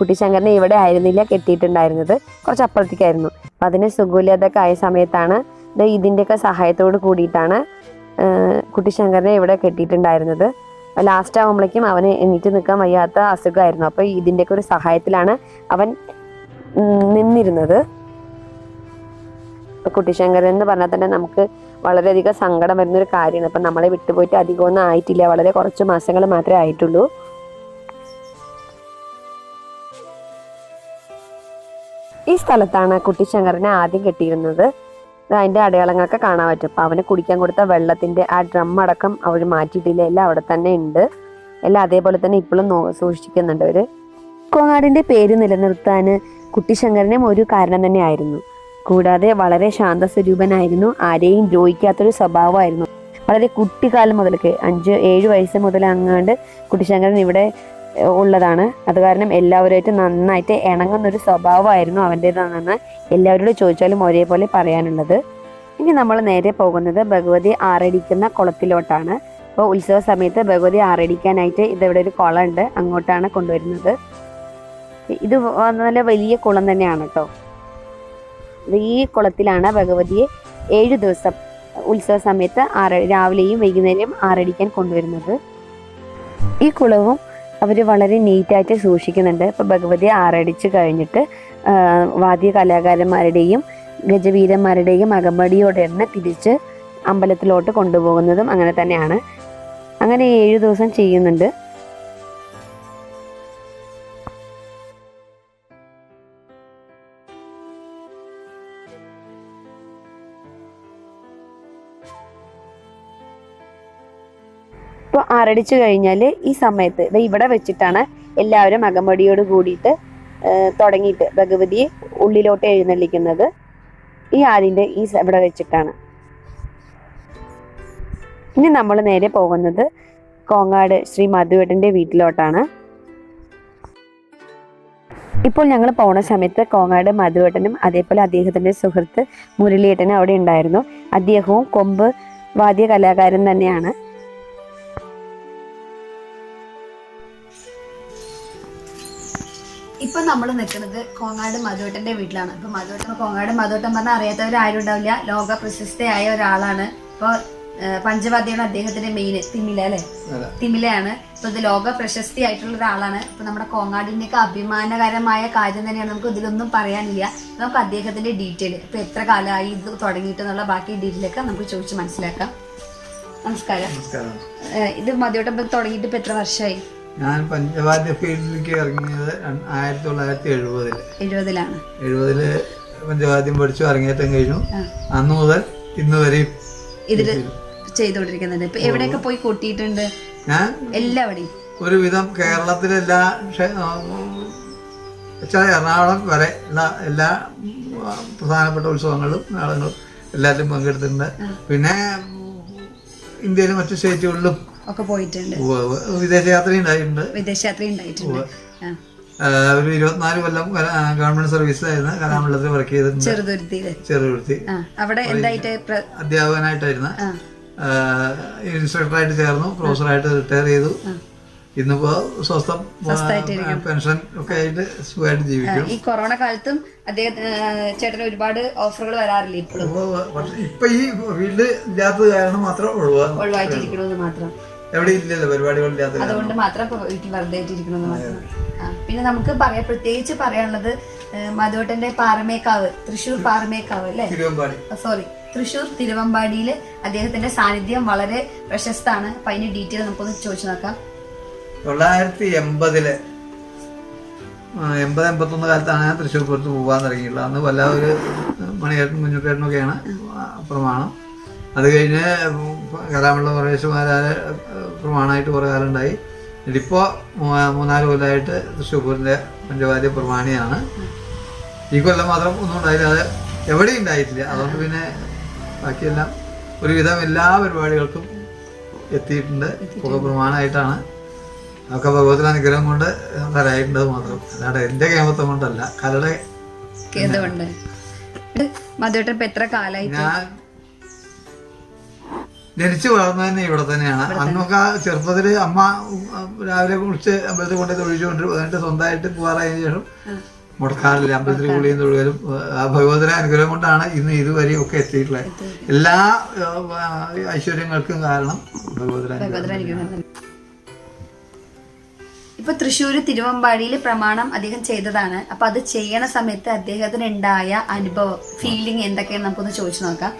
കുട്ടിശങ്കരനെ ഇവിടെ ആയിരുന്നില്ല കെട്ടിയിട്ടുണ്ടായിരുന്നത്. കുറച്ച് അപ്പുറത്തേക്കായിരുന്നു. അപ്പൊ അതിന് സുഖമില്ലാതൊക്കെ ആയ സമയത്താണ് ദേ ഇതിന്റെയൊക്കെ സഹായത്തോട് കൂടിയിട്ടാണ് കുട്ടിശങ്കരനെ ഇവിടെ കെട്ടിയിട്ടുണ്ടായിരുന്നത്. ലാസ്റ്റ് ആകുമ്പോഴേക്കും അവന് എണീറ്റ് നിൽക്കാൻ വയ്യാത്ത അസുഖമായിരുന്നു. അപ്പോൾ ഇതിന്റെയൊക്കെ ഒരു സഹായത്തിലാണ് അവൻ നിന്നിരുന്നത്. ഇപ്പൊ കുട്ടിശങ്കരൻ എന്ന് പറഞ്ഞാൽ തന്നെ നമുക്ക് വളരെയധികം സങ്കടം വരുന്ന ഒരു കാര്യമാണ്. അപ്പം നമ്മളെ വിട്ടുപോയിട്ട് അധികമൊന്നും ആയിട്ടില്ല. വളരെ കുറച്ച് മാസങ്ങൾ മാത്രമേ ആയിട്ടുള്ളൂ. ഈ സ്ഥലത്താണ് കുട്ടിശങ്കറിനെ ആദ്യം കെട്ടിയിരുന്നത്. ഇത് അതിന്റെ അടയാളങ്ങളൊക്കെ കാണാൻ പറ്റും. അപ്പം അവന് കുടിക്കാൻ കൊടുത്ത വെള്ളത്തിന്റെ ആ ഡ്രം അടക്കം അവർ മാറ്റിയിട്ടില്ല. എല്ലാം അവിടെ തന്നെ ഉണ്ട്. എല്ലാം അതേപോലെ തന്നെ ഇപ്പോഴും സൂക്ഷിക്കുന്നുണ്ട് അവർ കോങ്ങാടിന്റെ പേര് നിലനിർത്താൻ കുട്ടിശങ്കരനും ഒരു കാരണം തന്നെയായിരുന്നു. കൂടാതെ വളരെ ശാന്ത സ്വരൂപനായിരുന്നു ആരെയും ദ്രോഹിക്കാത്തൊരു സ്വഭാവമായിരുന്നു. വളരെ കുട്ടിക്കാലം മുതൽക്ക് അഞ്ച് ഏഴ് വയസ്സ് മുതൽ അങ്ങാണ്ട് കുട്ടിശങ്കരൻ ഇവിടെ ഉള്ളതാണ്. അത് കാരണം എല്ലാവരുമായിട്ട് നന്നായിട്ട് ഇണങ്ങുന്ന ഒരു സ്വഭാവമായിരുന്നു അവന്റേതാണെന്ന് എല്ലാവരോടും ചോദിച്ചാലും ഒരേപോലെ പറയാനുള്ളത്. ഇനി നമ്മൾ നേരെ പോകുന്നത് ഭഗവതി ആറടിക്കുന്ന കുളത്തിലോട്ടാണ്. അപ്പോൾ ഉത്സവ സമയത്ത് ഭഗവതി ആറടിക്കാനായിട്ട് ഇതിവിടെ ഒരു കുളം ഉണ്ട് അങ്ങോട്ടാണ് കൊണ്ടുവരുന്നത്. ഇത് നല്ല വലിയ കുളം തന്നെയാണ് കേട്ടോ. ഈ കുളത്തിലാണ് ഭഗവതിയെ ഏഴു ദിവസം ഉത്സവ സമയത്ത് ആറ് രാവിലെയും വൈകുന്നേരവും ആറടിക്കാൻ കൊണ്ടുവരുന്നത്. ഈ കുളവും അവർ വളരെ നീറ്റായിട്ട് സൂക്ഷിക്കുന്നുണ്ട്. ഇപ്പോൾ ഭഗവതി ആറടിച്ച് കഴിഞ്ഞിട്ട് വാദ്യ കലാകാരന്മാരുടെയും ഗജവീരന്മാരുടെയും അകമ്പടിയോടെ തന്നെ തിരിച്ച് അമ്പലത്തിലോട്ട് കൊണ്ടുപോകുന്നതും അങ്ങനെ തന്നെയാണ്. അങ്ങനെ ഏഴു ദിവസം ചെയ്യുന്നുണ്ട്. ഇപ്പോൾ ആറടിച്ചു കഴിഞ്ഞാൽ ഈ സമയത്ത് ഇവിടെ വെച്ചിട്ടാണ് എല്ലാവരും അകമ്പടിയോട് കൂടിയിട്ട് തുടങ്ങിയിട്ട് ഭഗവതിയെ ഉള്ളിലോട്ട് എഴുന്നള്ളിക്കുന്നത്. ഈ ആദിന്റെ ഈ ഇവിടെ വെച്ചിട്ടാണ്. ഇനി നമ്മൾ നേരെ പോകുന്നത് കോങ്ങാട് ശ്രീ മധുവേട്ടന്റെ വീട്ടിലോട്ടാണ്. ഇപ്പോൾ ഞങ്ങൾ പോണ സമയത്ത് കോങ്ങാട് മധുവേട്ടനും അതേപോലെ അദ്ദേഹത്തിന്റെ സുഹൃത്ത് മുരളിയേട്ടനും അവിടെ ഉണ്ടായിരുന്നു. അദ്ദേഹവും കൊമ്പ് വാദ്യ കലാകാരൻ തന്നെയാണ്. ഇപ്പൊ നമ്മൾ നിൽക്കുന്നത് കോങ്ങാട് മധുവട്ടന്റെ വീട്ടിലാണ്. ഇപ്പൊ മധുവേട്ടൻ കോങ്ങാട് മധുവേട്ടൻ പറഞ്ഞാൽ അറിയാത്തവർ ആരും ഉണ്ടാവില്ല. ലോക പ്രശസ്തയായ ഒരാളാണ്. ഇപ്പൊ പഞ്ചവാദ്യമാണ് അദ്ദേഹത്തിന്റെ മെയിൻ തിമില അല്ലെ? തിമിലയാണ്. ഇപ്പൊ ഇത് ലോക പ്രശസ്തി ആയിട്ടുള്ള ഒരാളാണ്. ഇപ്പൊ നമ്മുടെ കോങ്ങാടിന്റെ ഒക്കെ അഭിമാനകരമായ കാര്യം തന്നെയാണ്. നമുക്ക് ഇതിലൊന്നും പറയാനില്ല. നമുക്ക് അദ്ദേഹത്തിന്റെ ഡീറ്റെയിൽ ഇപ്പൊ എത്ര കാലമായി ഇത് തുടങ്ങിയിട്ട് എന്നുള്ള ബാക്കി ഡീറ്റെയിലൊക്കെ നമുക്ക് ചോദിച്ച് മനസ്സിലാക്കാം. നമസ്കാരം. ഇത് മതിയോട്ടം തുടങ്ങിയിട്ട് ഇപ്പൊ എത്ര വർഷമായി ഞാൻ പഞ്ചവാദ്യ ഫീൽഡിലേക്ക് ഇറങ്ങിയത് ആയിരത്തി തൊള്ളായിരത്തി എഴുപതിൽ എഴുപതിലാണ്. എഴുപതിൽ പഞ്ചവാദ്യം പഠിച്ചു അരങ്ങേറ്റം കഴിഞ്ഞു. അന്ന് മുതൽ ഇന്ന് വരെയും ഇതിൽ ചെയ്തുകൊണ്ടിരിക്കുന്നുണ്ട്. ഇപ്പൊ എവിടെയൊക്കെ പോയി കൂട്ടിയിട്ടുണ്ട്? ഞാൻ എല്ലാവിടെയും. ഒരുവിധം കേരളത്തിലെല്ലാ എറണാകുളം വരെ എല്ലാ എല്ലാ പ്രധാനപ്പെട്ട ഉത്സവങ്ങളും മേളങ്ങളും എല്ലാത്തിലും പങ്കെടുത്തിട്ടുണ്ട്. പിന്നെ ഇന്ത്യയിലെ മറ്റു സ്റ്റേറ്റുകളിലും ഒക്കെ പോയിട്ടുണ്ട്. വിദേശയാത്ര ഉണ്ടായിട്ടുണ്ട് വിദേശയാത്ര ഉണ്ടായിട്ടുണ്ട് ആ. ആ, ഒരു ഇരുപത്തിനാല് കൊല്ലം ഗവൺമെന്റ് സർവീസിലായിരുന്നു കലാമണ്ഡലത്തിൽ വർക്ക് ചെയ്തിട്ടുണ്ട്. ചെറുതുരുത്തിയിൽ. അവിടെ എന്തായിട്ട് അധ്യാപകനായിട്ടായിരുന്നു. ഇൻസ്ട്രക്ടറായിട്ട് ചേർന്നു പ്രൊഫസറായിട്ട് റിട്ടയർ ചെയ്തു. ഇന്നിപ്പോ സ്വസ്ഥം പെൻഷൻ ഒക്കെ ആയിട്ട് സുഖമായിട്ട് ജീവിക്കും. ഈ കൊറോണ കാലത്തും അദ്ദേഹം ചേട്ടന് ഒരുപാട് ഓഫറുകൾ വരാറില്ല ഇപ്പോഴും ഇപ്പൊ ഈ വീട്ടിൽ ഇല്ലാത്തത് കാരണം മാത്രം ഒഴിവാക്കി മാത്രം. എവിടെ ഇല്ലല്ലോ പരിപാടികളില്ലാത്ത അതുകൊണ്ട് മാത്രം വീട്ടിൽ വെറുതെ ആയിട്ടിരിക്കണമെന്ന് മാത്രം. പിന്നെ നമുക്ക് പറയാം പ്രത്യേകിച്ച് പറയാനുള്ളത് മധുവട്ടന്റെ പാറമേക്കാവ് തൃശ്ശൂർ പാറമേക്കാവ് അല്ലേ? സോറി തൃശ്ശൂർ തിരുവമ്പാടിയിൽ അദ്ദേഹത്തിന്റെ സാന്നിധ്യം വളരെ പ്രശസ്തമാണ് അപ്പൊ അതിന്റെ ഡീറ്റെയിൽ നമുക്കൊന്ന് ചോദിച്ചു നോക്കാം. തൊള്ളായിരത്തി എൺപതിൽ എൺപത് എൺപത്തൊന്ന് കാലത്താണ് ഞാൻ തൃശ്ശൂർ പുറത്ത് പോകാൻ തുടങ്ങിയിട്ടുള്ളത്. അന്ന് വല്ല ഒരു മണിയേട്ടൻ മുന്നൂറ്റേട്ടനൊക്കെയാണ് പ്രമാണം അത് കഴിഞ്ഞ് കലാമുള്ള പ്രവേശമാരാൽ പ്രമാണമായിട്ട് കുറേ കാലം ഉണ്ടായി ഇതിപ്പോൾ മൂന്നാൽ കൊല്ലമായിട്ട് തൃശ്ശൂപൂരിന്റെ പഞ്ചവാദ്യ പ്രമാണിയാണ്. ഈ കൊല്ലം മാത്രം ഒന്നും ഉണ്ടായില്ല. അത് എവിടെയും ഉണ്ടായിട്ടില്ല. അതുകൊണ്ട് പിന്നെ ബാക്കിയെല്ലാം ഒരുവിധം എല്ലാ പരിപാടികൾക്കും എത്തിയിട്ടുണ്ട്. പുക പ്രമാണമായിട്ടാണ്. അതൊക്കെ ഭഗവതിയുടെ അനുഗ്രഹം കൊണ്ട് തരായിട്ടുണ്ട് മാത്രം. അല്ലാണ്ട് എന്റെ കേമത്വം കൊണ്ടല്ല. കലയുടെ കേതുണ്ട് മധുവേട്ടൻ ഇപ്പൊ എത്ര കാലായി? ഞാൻ ജനിച്ചു വളർന്നത് തന്നെ ഇവിടെ തന്നെയാണ്. അന്നൊക്കെ ചെറുപ്പത്തിൽ അമ്മ രാവിലെ കുളിച്ച് അമ്പലത്തിൽ കൊണ്ടു തൊഴിച്ചുകൊണ്ട് എന്നിട്ട് സ്വന്തമായിട്ട് പോകാറായതിനു ശേഷം മുടക്കാറില്ല അമ്പലത്തിൽ കുളിയും തൊഴുകലും ആ ഭഗവതിയുടെ അനുഗ്രഹം കൊണ്ടാണ് ഇന്ന് ഇതുവരെ ഒക്കെ എത്തിയിട്ടുള്ളത്. എല്ലാ ഐശ്വര്യങ്ങൾക്കും കാരണം ഭഗവതിയുടെ അനുഗ്രഹം ഇപ്പൊ തൃശ്ശൂര് തിരുവമ്പാടിയിൽ പ്രമാണം അദ്ദേഹം ചെയ്തതാണ്. അപ്പൊ അത് ചെയ്യണ സമയത്ത് അദ്ദേഹത്തിന് ഉണ്ടായ അനുഭവം ഫീലിംഗ് എന്തൊക്കെയാണ് നമുക്കൊന്ന് ചോദിച്ചു നോക്കാം.